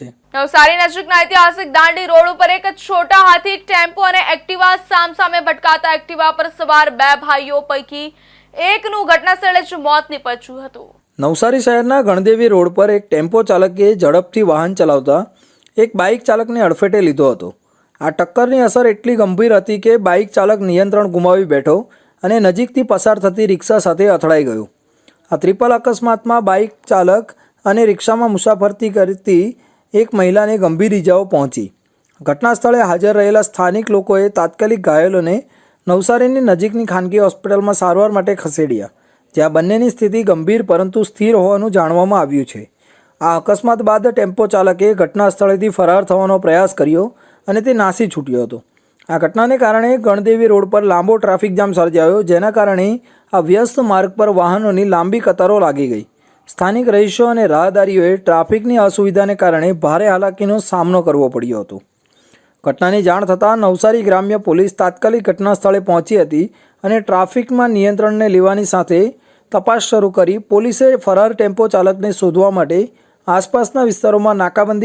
છે. નવસારી નજીકના ઐતિહાસિક દાંડી રોડ ઉપર એક છોટા હાથી ટેમ્પો અને એક્ટિવા સામસામે ભટકાતા એક્ટિવા પર સવાર બે ભાઈઓ પૈકી એકનું ઘટના સ્થળે જ મોત નીપજ્યું હતું. નવસારી શહેરના ગણદેવી રોડ પર એક ટેમ્પો ચાલકે ઝડપથી વાહન ચલાવતા એક બાઇક ચાલકને અડફેટે લીધો હતો. આ ટક્કરની અસર એટલી ગંભીર હતી કે બાઇક ચાલક નિયંત્રણ ગુમાવી બેઠો અને નજીકથી પસાર થતી રિક્ષા સાથે અથડાઈ ગયો. આ ત્રિપલ અકસ્માતમાં બાઇક ચાલક અને રિક્ષામાં મુસાફરતી કરતી એક મહિલાને ગંભીર ઇજાઓ પહોંચી. ઘટના સ્થળે હાજર રહેલા સ્થાનિક લોકોએ તાત્કાલિક ઘાયલોને નવસારીની નજીકની ખાનગી હોસ્પિટલમાં સારવાર માટે ખસેડ્યા. જ્યાં બંનેની સ્થિતિ ગંભીર પરંતુ સ્થિર હોવાનું જાણવામાં આવ્યું છે. આ અકસ્માત બાદ ટેમ્પો ચાલકે ઘટના સ્થળેથી ફરાર થવાનો પ્રયાસ કર્યો અને તે નાસી છૂટ્યો હતો. આ ઘટનાને કારણે ગણદેવી રોડ પર લાંબો ટ્રાફિક જામ સર્જાયો, જેના કારણે આ વ્યસ્ત માર્ગ પર વાહનોની લાંબી કતારો લાગી ગઈ. સ્થાનિક રહીશો અને રાહદારીઓએ ટ્રાફિકની અસુવિધાને કારણે ભારે હાલાકીનો સામનો કરવો પડ્યો હતો. ઘટનાની જાણ થતાં નવસારી ગ્રામ્ય પોલીસ તાત્કાલિક ઘટના સ્થળે પહોંચી હતી અને ટ્રાફિકમાં નિયંત્રણને લેવાની સાથે તપાસ શરૂ કરી પોલીસે ફરાર ટેમ્પો ચાલકને શોધવા માટે આસપાસના વિસ્તારોમાં નાકાબંધી